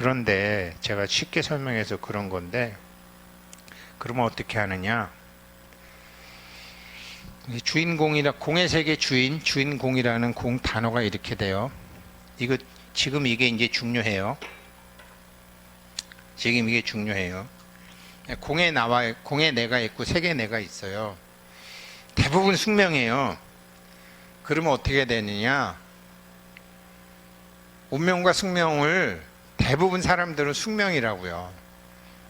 그런데 제가 쉽게 설명해서 그런 건데 그러면 어떻게 하느냐? 이 주인공이라 공의 세계 주인 주인공이라는 공 단어가 이렇게 돼요. 이거 지금 이게 이제 중요해요. 지금 이게 중요해요. 공에 나와 공에 내가 있고 세계 내가 있어요. 대부분 숙명이에요. 그러면 어떻게 되느냐? 운명과 숙명을 대부분 사람들은 숙명이라고요.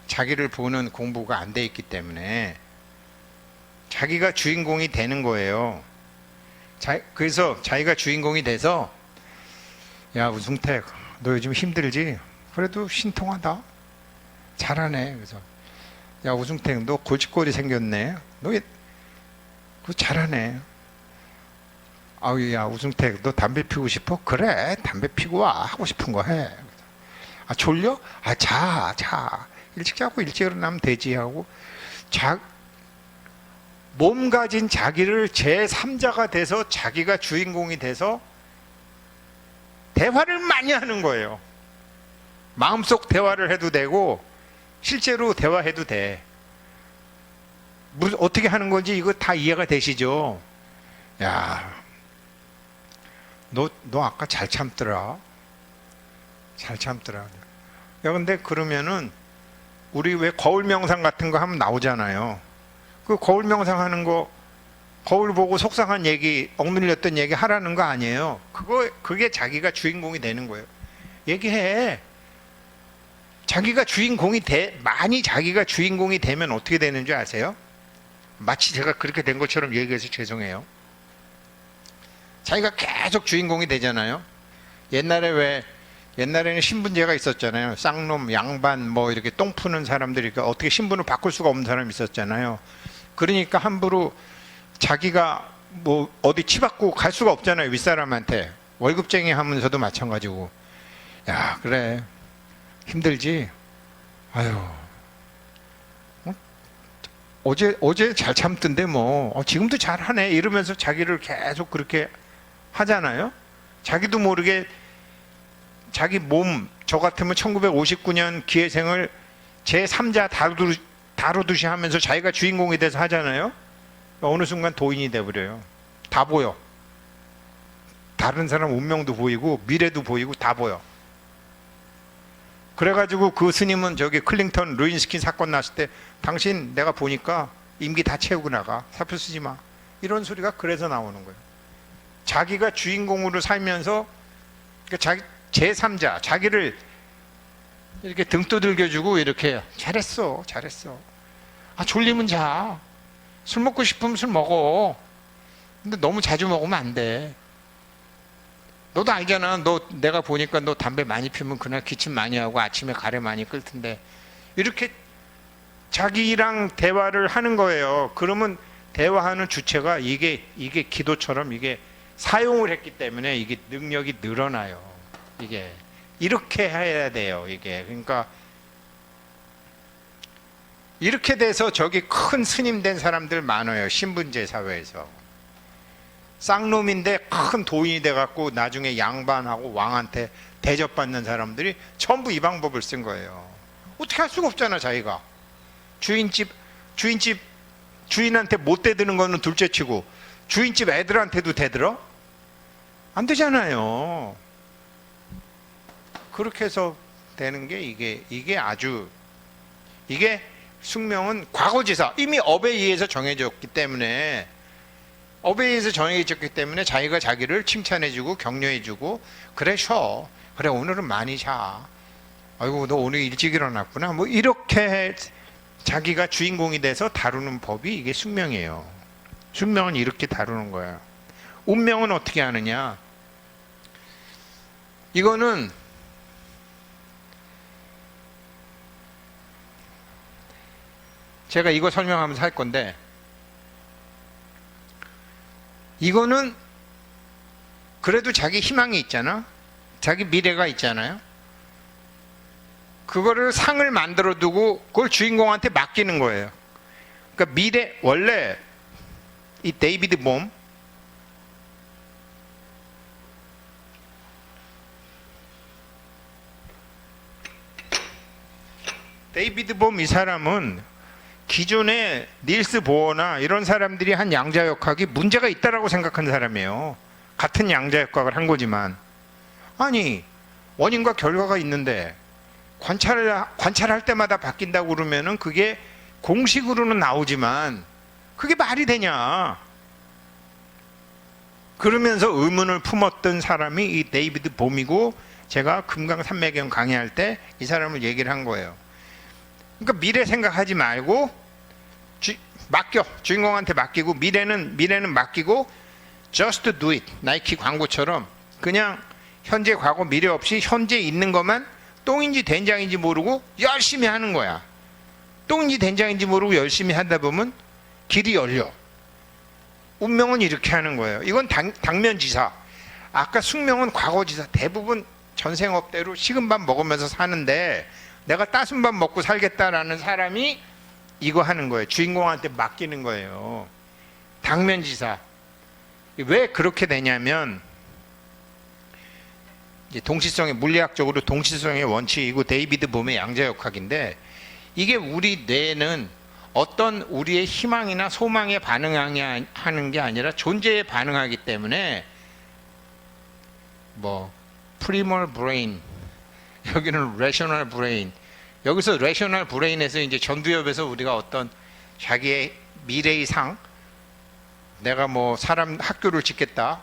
자기를 보는 공부가 안 돼 있기 때문에 자기가 주인공이 되는 거예요. 자, 그래서 자기가 주인공이 돼서 야 우승택 너 요즘 힘들지? 그래도 신통하다. 잘하네. 그래서 야 우승택 너 골칫골이 생겼네. 너 예- 그거 잘하네. 아우 야 우승택 너 담배 피우고 싶어? 그래 담배 피고 와 하고 싶은 거 해. 아 졸려? 아 자 자. 일찍 자고 일찍 일어나면 되지 하고 자 몸 가진 자기를 제3자가 돼서 자기가 주인공이 돼서 대화를 많이 하는 거예요. 마음속 대화를 해도 되고 실제로 대화해도 돼. 무슨 어떻게 하는 건지 이거 다 이해가 되시죠? 야, 너, 너 아까 잘 참더라. 잘 참더라. 야, 근데 그러면은 우리 왜 거울 명상 같은 거 하면 나오잖아요. 그 거울 명상 하는 거 거울 보고 속상한 얘기, 억눌렸던 얘기 하라는 거 아니에요. 그거 그게 자기가 주인공이 되는 거예요. 얘기해. 자기가 주인공이 돼 많이 자기가 주인공이 되면 어떻게 되는 줄 아세요? 마치 제가 그렇게 된 것처럼 얘기해서 죄송해요. 자기가 계속 주인공이 되잖아요. 옛날에 왜 옛날에는 신분제가 있었잖아요. 쌍놈, 양반 뭐 이렇게 똥 푸는 사람들이 그러니까 어떻게 신분을 바꿀 수가 없는 사람이 있었잖아요. 그러니까 함부로 자기가 뭐 어디 치받고 갈 수가 없잖아요. 윗사람한테. 월급쟁이 하면서도 마찬가지고. 야, 그래. 힘들지? 아유. 어? 어제 어제 잘 참던데 뭐 어, 지금도 잘 하네 이러면서 자기를 계속 그렇게 하잖아요. 자기도 모르게 자기 몸 저 같으면 1959년 기회생을 제 3자 다루듯, 다루듯이 하면서 자기가 주인공이 돼서 하잖아요. 어느 순간 도인이 돼버려요. 다 보여. 다른 사람 운명도 보이고 미래도 보이고 다 보여. 그래가지고 그 스님은 저기 클링턴 루인스킨 사건 났을 때 당신 내가 보니까 임기 다 채우고 나가 사표 쓰지 마 이런 소리가 그래서 나오는 거예요. 자기가 주인공으로 살면서 그러니까 자기 제3자 자기를 이렇게 등 두들겨주고 이렇게 잘했어 잘했어. 아 졸리면 자 술 먹고 싶으면 술 먹어. 근데 너무 자주 먹으면 안돼. 너도 알잖아. 너 내가 보니까 너 담배 많이 피우면 그날 기침 많이 하고 아침에 가래 많이 끌 텐데. 이렇게 자기랑 대화를 하는 거예요. 그러면 대화하는 주체가 이게 이게 기도처럼 이게 사용을 했기 때문에 이게 능력이 늘어나요 이게 이렇게 해야 돼요. 이게 그러니까 이렇게 돼서 저기 큰 스님 된 사람들 많아요. 신분제 사회에서 쌍놈인데 큰 도인이 돼 갖고 나중에 양반하고 왕한테 대접받는 사람들이 전부 이 방법을 쓴 거예요. 어떻게 할 수가 없잖아 자기가 주인집 주인집 주인한테 못 대드는 거는 둘째치고 주인집 애들한테도 대들어 안 되잖아요. 그렇게 해서 되는 게 이게 이게 아주 이게 숙명은 과거지사 이미 업에 의해서 정해졌기 때문에 업에 의해서 정해졌기 때문에 자기가 자기를 칭찬해주고 격려해주고 그래 쉬어 그래 오늘은 많이 자. 아이고 너 오늘 일찍 일어났구나. 뭐 이렇게 자기가 주인공이 돼서 다루는 법이 이게 숙명이에요. 숙명은 이렇게 다루는 거야. 운명은 어떻게 하느냐? 이거는 제가 이거 설명하면서 할 건데 이거는 그래도 자기 희망이 있잖아. 자기 미래가 있잖아요. 그거를 상을 만들어 두고 그걸 주인공한테 맡기는 거예요. 그러니까 미래 원래 이 데이비드 봄 데이비드 봄 이 사람은 기존의 닐스 보어나 이런 사람들이 한 양자 역학이 문제가 있다라고 생각한 사람이에요. 같은 양자 역학을 한 거지만 아니 원인과 결과가 있는데 관찰을 관찰할 때마다 바뀐다고 그러면은 그게 공식으로는 나오지만 그게 말이 되냐? 그러면서 의문을 품었던 사람이 이 데이비드 봄이고 제가 금강산매경 강의할 때 이 사람을 얘기를 한 거예요. 그러니까 미래 생각하지 말고 주, 맡겨 주인공한테 맡기고 미래는 미래는 맡기고 just do it 나이키 광고처럼 그냥 현재 과거 미래 없이 현재 있는 것만 똥인지 된장인지 모르고 열심히 하는 거야. 똥인지 된장인지 모르고 열심히 하다 보면 길이 열려. 운명은 이렇게 하는 거예요. 이건 당, 당면지사. 아까 숙명은 과거지사. 대부분 전생업대로 식은 밥 먹으면서 사는데 내가 따순 밥 먹고 살겠다라는 사람이 이거 하는 거예요. 주인공한테 맡기는 거예요. 당면지사. 왜 그렇게 되냐면 동시성의 물리학적으로 동시성의 원칙이고 데이비드 봄의 양자 역학인데 이게 우리 뇌는 어떤 우리의 희망이나 소망에 반응하는 게 아니라 존재에 반응하기 때문에 뭐 프리멀 브레인 여기는 레셔널 브레인 여기서 레셔널 브레인에서 이제 전두엽에서 우리가 어떤 자기의 미래의 상 내가 뭐 사람 학교를 짓겠다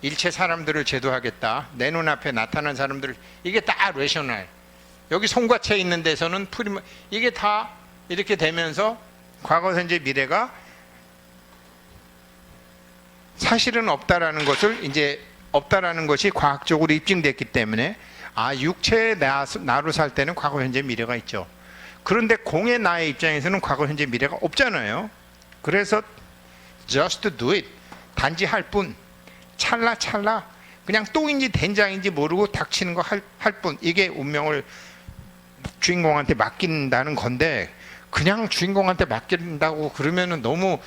일체 사람들을 제도하겠다 내 눈앞에 나타난 사람들을 이게 다 레셔널 여기 송과체 있는 데서는 프리멀 이게 다 이렇게 되면서 과거 현재 미래가 사실은 없다라는 것을 이제 없다라는 것이 과학적으로 입증됐기 때문에 아 육체의 나, 나로 살 때는 과거 현재 미래가 있죠. 그런데 공의 나의 입장에서는 과거 현재 미래가 없잖아요. 그래서 just do it 단지 할 뿐 찰나 찰나 그냥 똥인지 된장인지 모르고 닥치는 거 할 뿐 이게 운명을 주인공한테 맡긴다는 건데 그냥 주인공한테 맡긴다고 그러면은 너무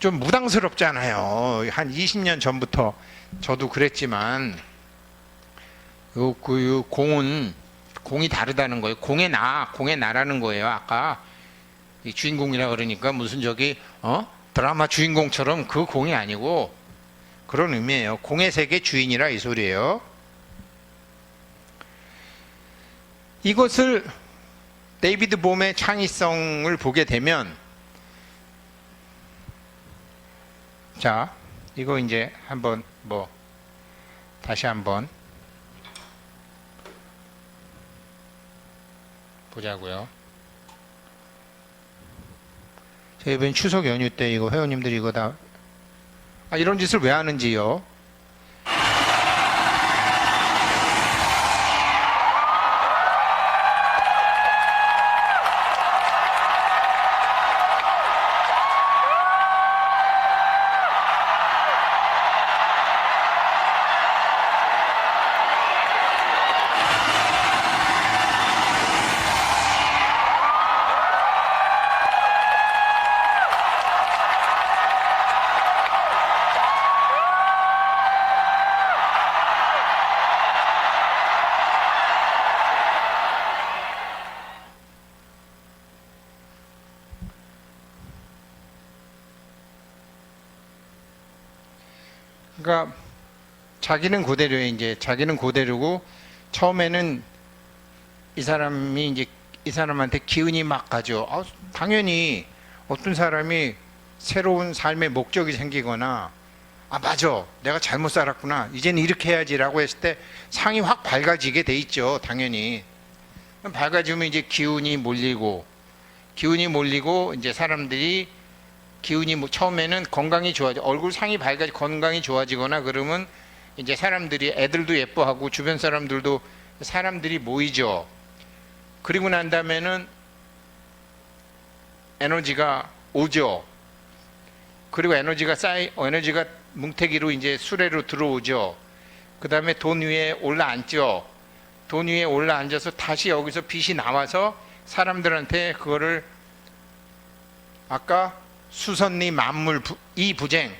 좀 무당스럽잖아요. 한 20년 전부터 저도 그랬지만 요, 그, 요 공은 공이 다르다는 거예요. 공의 나, 공의 나라는 거예요. 아까 이 주인공이라 그러니까 무슨 저기 어 드라마 주인공처럼 그 공이 아니고 그런 의미예요. 공의 세계 주인이라 이 소리예요. 이것을 데이비드 봄의 창의성을 보게 되면 자 이거 이제 한번 뭐 다시 한번 보자고요. 저 이번 추석 연휴 때 이거 회원님들이 이거 다 아, 이런 짓을 왜 하는지요? 자기는 그대로에 이제 자기는 그대로고 처음에는 이 사람이 이제 이 사람한테 기운이 막 가죠. 아, 당연히 어떤 사람이 새로운 삶의 목적이 생기거나 아 맞아. 내가 잘못 살았구나. 이제는 이렇게 해야지라고 했을 때 상이 확 밝아지게 돼 있죠 당연히. 밝아지면 이제 기운이 몰리고 기운이 몰리고 이제 사람들이 기운이 뭐 처음에는 건강이 좋아져 얼굴 상이 밝아지 건강이 좋아지거나 그러면 이제 사람들이 애들도 예뻐하고 주변 사람들도 사람들이 모이죠. 그리고 난 다음에는 에너지가 오죠. 그리고 에너지가 쌓이 에너지가 뭉태기로 이제 수레로 들어오죠. 그 다음에 돈 위에 올라앉죠. 돈 위에 올라앉아서 다시 여기서 빛이 나와서 사람들한테 그거를 아까 수선리 만물 부, 이 부쟁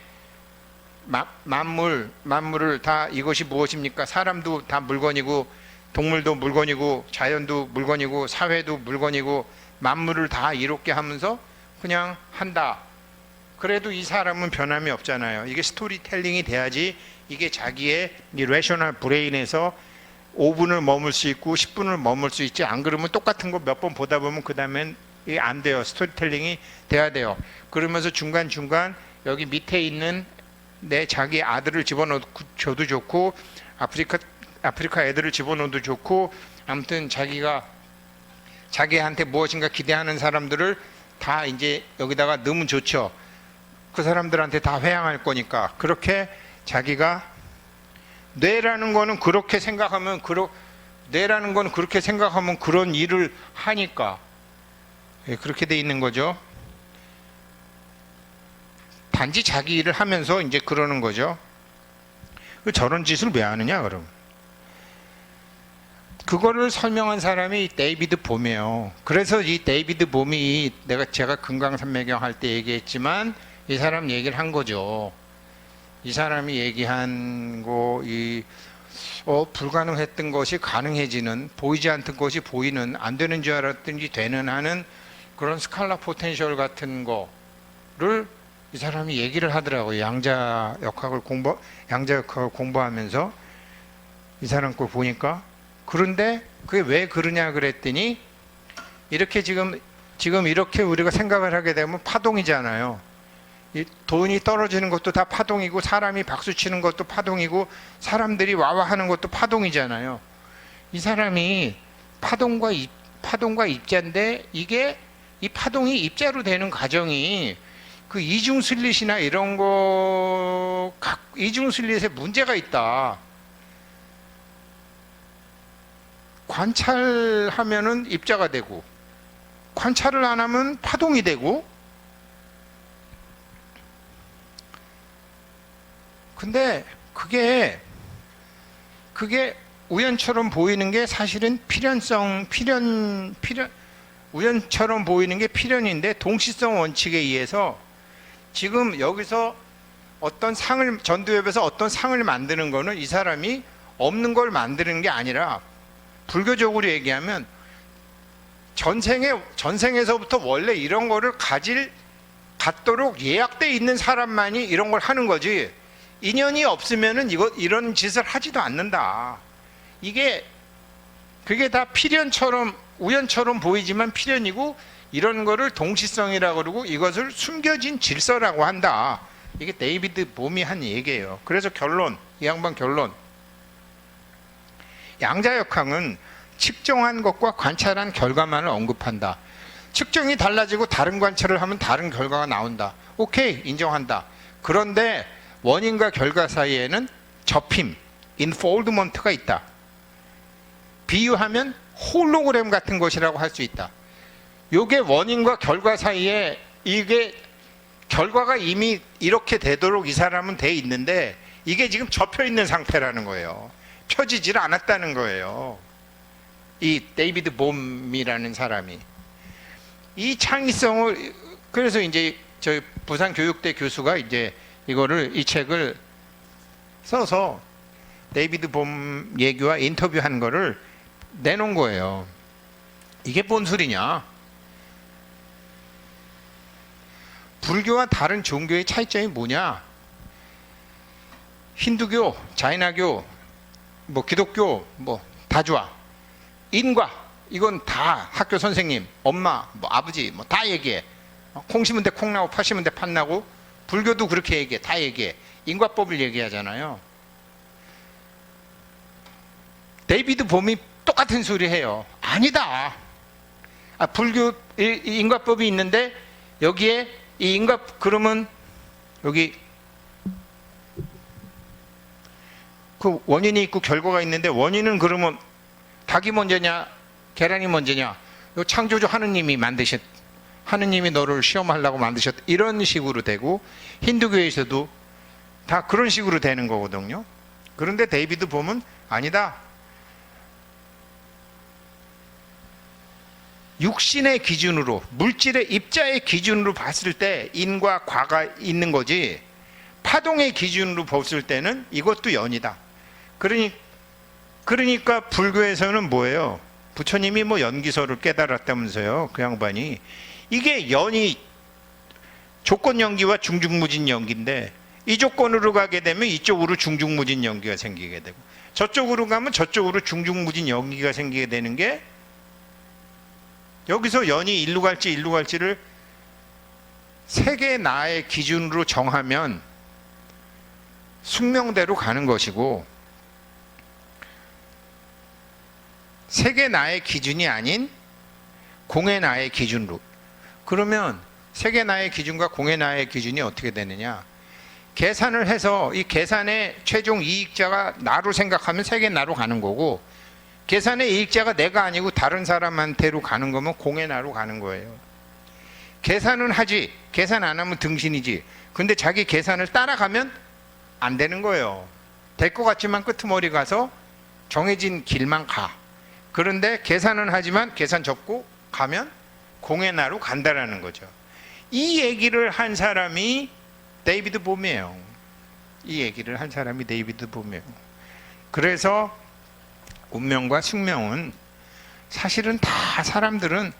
마, 만물 만물을 다 이것이 무엇입니까? 사람도 다 물건이고 동물도 물건이고 자연도 물건이고 사회도 물건이고 만물을 다 이롭게 하면서 그냥 한다. 그래도 이 사람은 변함이 없잖아요. 이게 스토리텔링이 돼야지 이게 자기의 이 레셔널 브레인에서 5분을 머물 수 있고 10분을 머물 수 있지 안 그러면 똑같은 거 몇 번 보다 보면 그 다음엔 이게 안 돼요. 스토리텔링이 돼야 돼요. 그러면서 중간 중간 여기 밑에 있는 내 자기 아들을 집어넣어줘도 좋고 아프리카 아프리카 애들을 집어넣어도 좋고 아무튼 자기가 자기한테 무엇인가 기대하는 사람들을 다 이제 여기다가 넣으면 좋죠. 그 사람들한테 다 회양할 거니까 그렇게 자기가 뇌라는 거는 그렇게 생각하면 그러 뇌라는 거는 그렇게 생각하면 그런 일을 하니까 예, 그렇게 돼 있는 거죠. 단지 자기 일을 하면서 이제 그러는 거죠. 그 저런 짓을 왜 하느냐 그럼? 그거를 설명한 사람이 데이비드 봄이에요. 그래서 이 데이비드 봄이 내가 제가 금강산매경 할 때 얘기했지만 이 사람 얘기를 한 거죠. 이 사람이 얘기한 거이 어, 불가능했던 것이 가능해지는 보이지 않던 것이 보이는 안 되는 줄 알았더니 되는 하는 그런 스칼라 포텐셜 같은 거를 이 사람이 얘기를 하더라고요. 양자 역학을 공부 양자 역학을 공부하면서 이 사람 걸 보니까 그런데 그게 왜 그러냐 그랬더니 이렇게 지금 지금 이렇게 우리가 생각을 하게 되면 파동이잖아요. 이 돈이 떨어지는 것도 다 파동이고 사람이 박수 치는 것도 파동이고 사람들이 와와 하는 것도 파동이잖아요. 이 사람이 파동과 입, 파동과 입자인데 이게 이 파동이 입자로 되는 과정이 그 이중 슬릿이나 이런 거 각- 이중 슬릿에 문제가 있다. 관찰하면은 입자가 되고 관찰을 안 하면 파동이 되고 근데 그게 그게 우연처럼 보이는 게 사실은 필연성 필연 필연 우연처럼 보이는 게 필연인데 동시성 원칙에 의해서 지금 여기서 어떤 상을 전두엽에서 어떤 상을 만드는 거는 이 사람이 없는 걸 만드는 게 아니라 불교적으로 얘기하면 전생에 전생에서부터 원래 이런 거를 가질 갖도록 예약돼 있는 사람만이 이런 걸 하는 거지 인연이 없으면은 이거 이런 짓을 하지도 않는다. 이게 그게 다 필연처럼 우연처럼 보이지만 필연이고 이런 거를 동시성이라고 그러고 이것을 숨겨진 질서라고 한다. 이게 데이비드 봄이 한 얘기예요. 그래서 결론, 이 양반 결론. 양자역학은 측정한 것과 관찰한 결과만을 언급한다. 측정이 달라지고 다른 관찰을 하면 다른 결과가 나온다. 오케이, 인정한다. 그런데 원인과 결과 사이에는 접힘, 인폴드먼트가 있다. 비유하면 홀로그램 같은 것이라고 할 수 있다. 요게 원인과 결과 사이에 이게 결과가 이미 이렇게 되도록 이 사람은 돼 있는데 이게 지금 접혀 있는 상태라는 거예요. 펴지질 않았다는 거예요. 이 데이비드 봄이라는 사람이 이 창의성을 그래서 이제 저 부산 교육대 교수가 이제 이거를 이 책을 써서 데이비드 봄 얘기와 인터뷰한 거를 내놓은 거예요. 이게 뭔 소리냐? 불교와 다른 종교의 차이점이 뭐냐? 힌두교, 자이나교, 뭐 기독교, 뭐다 좋아. 인과 이건 다 학교 선생님, 엄마, 뭐 아버지 뭐 다 얘기해. 어, 콩 심은 데콩 나고 팥 심은 데팥 나고 불교도 그렇게 얘기해. 다 얘기해. 인과법을 얘기하잖아요. 데이비드 봄이 똑같은 소리 해요. 아니다. 아, 불교 인과법이 있는데 여기에 이 인과 그러면 여기 그 원인이 있고 결과가 있는데 원인은 그러면 닭이 먼저냐 계란이 먼저냐 요 창조주 하느님이 만드셨 하느님이 너를 시험하려고 만드셨 이런 식으로 되고 힌두교에서도 다 그런 식으로 되는 거거든요. 그런데 데이비드 보면 아니다. 육신의 기준으로 물질의 입자의 기준으로 봤을 때 인과 과가 있는 거지 파동의 기준으로 봤을 때는 이것도 연이다. 그러니 그러니까 불교에서는 뭐예요? 부처님이 뭐 연기서를 깨달았다면서요. 그 양반이 이게 연이 조건 연기와 중중무진 연기인데 이 조건으로 가게 되면 이쪽으로 중중무진 연기가 생기게 되고 저쪽으로 가면 저쪽으로 중중무진 연기가 생기게 되는 게 여기서 연이 일로 갈지 일로 갈지를 세계 나의 기준으로 정하면 숙명대로 가는 것이고 세계 나의 기준이 아닌 공의 나의 기준으로. 그러면 세계 나의 기준과 공의 나의 기준이 어떻게 되느냐? 계산을 해서 이 계산의 최종 이익자가 나로 생각하면 세계 나로 가는 거고 계산의 이익자가 내가 아니고 다른 사람한테로 가는 거면 공의 나로 가는 거예요. 계산은 하지 계산 안 하면 등신이지. 근데 자기 계산을 따라가면 안 되는 거예요. 될 것 같지만 끄트머리 가서 정해진 길만 가. 그런데 계산은 하지만 계산 접고 가면 공의 나로 간다라는 거죠. 이 얘기를 한 사람이 데이비드 봄이에요. 이 얘기를 한 사람이 데이비드 봄이에요. 그래서 운명과 숙명은 사실은 다 사람들은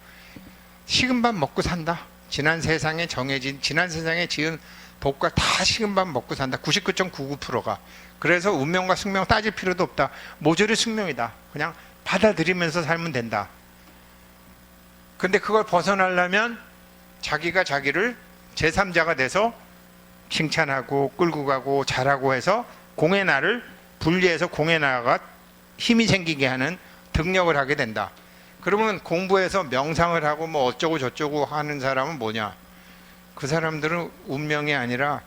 식은 밥 먹고 산다. 지난 세상에 정해진 지난 세상에 지은 복과 다 식은 밥 먹고 산다. 99.99%가. 그래서 운명과 숙명 따질 필요도 없다. 모조리 숙명이다. 그냥 받아들이면서 살면 된다. 근데 그걸 벗어나려면 자기가 자기를 제3자가 돼서 칭찬하고 끌고 가고 잘하고 해서 공의 나를 분리해서 공의 나가 힘이 생기게 하는 등력을 하게 된다. 그러면 공부해서 명상을 하고 뭐 어쩌고 저쩌고 하는 사람은 뭐냐? 그 사람들은 운명이 아니라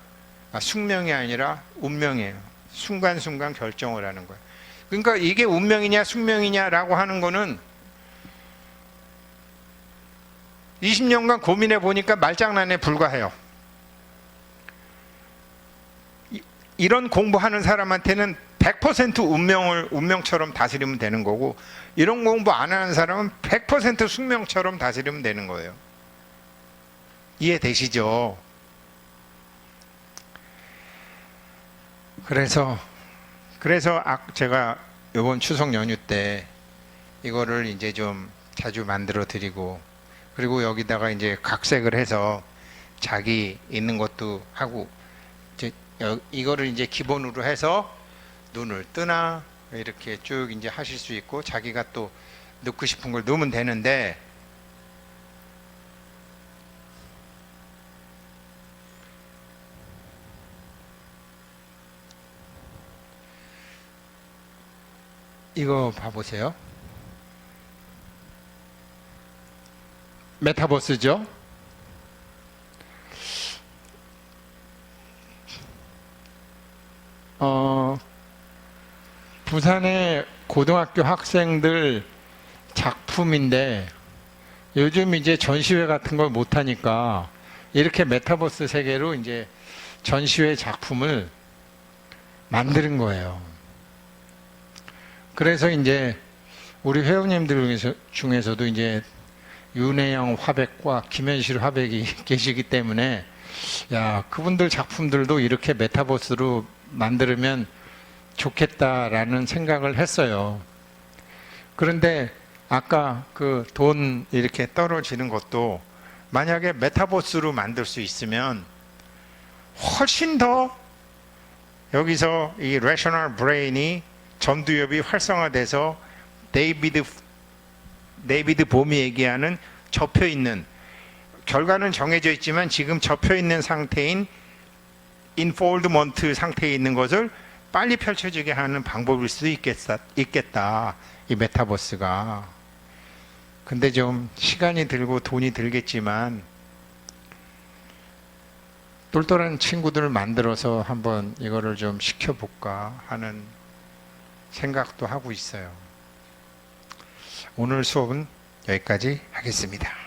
아, 숙명이 아니라 운명이에요. 순간순간 결정을 하는 거예요. 그러니까 이게 운명이냐 숙명이냐라고 하는 거는 20년간 고민해 보니까 말장난에 불과해요. 이- 이런 공부하는 사람한테는 100% 운명을 운명처럼 다스리면 되는 거고 이런 공부 안 하는 사람은 100% 숙명처럼 다스리면 되는 거예요. 이해되시죠? 그래서 그래서 아- 제가 이번 추석 연휴 때 이거를 이제 좀 자주 만들어 드리고 그리고 여기다가 이제 각색을 해서 자기 있는 것도 하고 이제 여- 이거를 이제 기본으로 해서 눈을 뜨나 이렇게 쭉 이제 하실 수 있고 자기가 또 넣고 싶은 걸 넣으면 되는데 이거 봐보세요. 메타버스죠? 어, 부산의 고등학교 학생들 작품인데 요즘 이제 전시회 같은 걸 못하니까 이렇게 메타버스 세계로 이제 전시회 작품을 만드는 거예요. 그래서 이제 우리 회원님들 중에서, 중에서도 이제 윤혜영 화백과 김현실 화백이 계시기 때문에 야 그분들 작품들도 이렇게 메타버스로 만들면 좋겠다라는 생각을 했어요. 그런데 아까 그 돈 이렇게 떨어지는 것도 만약에 메타버스로 만들 수 있으면 훨씬 더 여기서 이 레셔널 브레인이 전두엽이 활성화돼서 데이비드 데이비드 봄이 얘기하는 접혀 있는 결과는 정해져 있지만 지금 접혀 있는 상태인 인폴드먼트 상태에 있는 것을 빨리 펼쳐지게 하는 방법일 수도 있겠다, 있겠다. 이 메타버스가. 근데 좀 시간이 들고 돈이 들겠지만 똘똘한 친구들을 만들어서 한번 이거를 좀 시켜볼까 하는 생각도 하고 있어요. 오늘 수업은 여기까지 하겠습니다.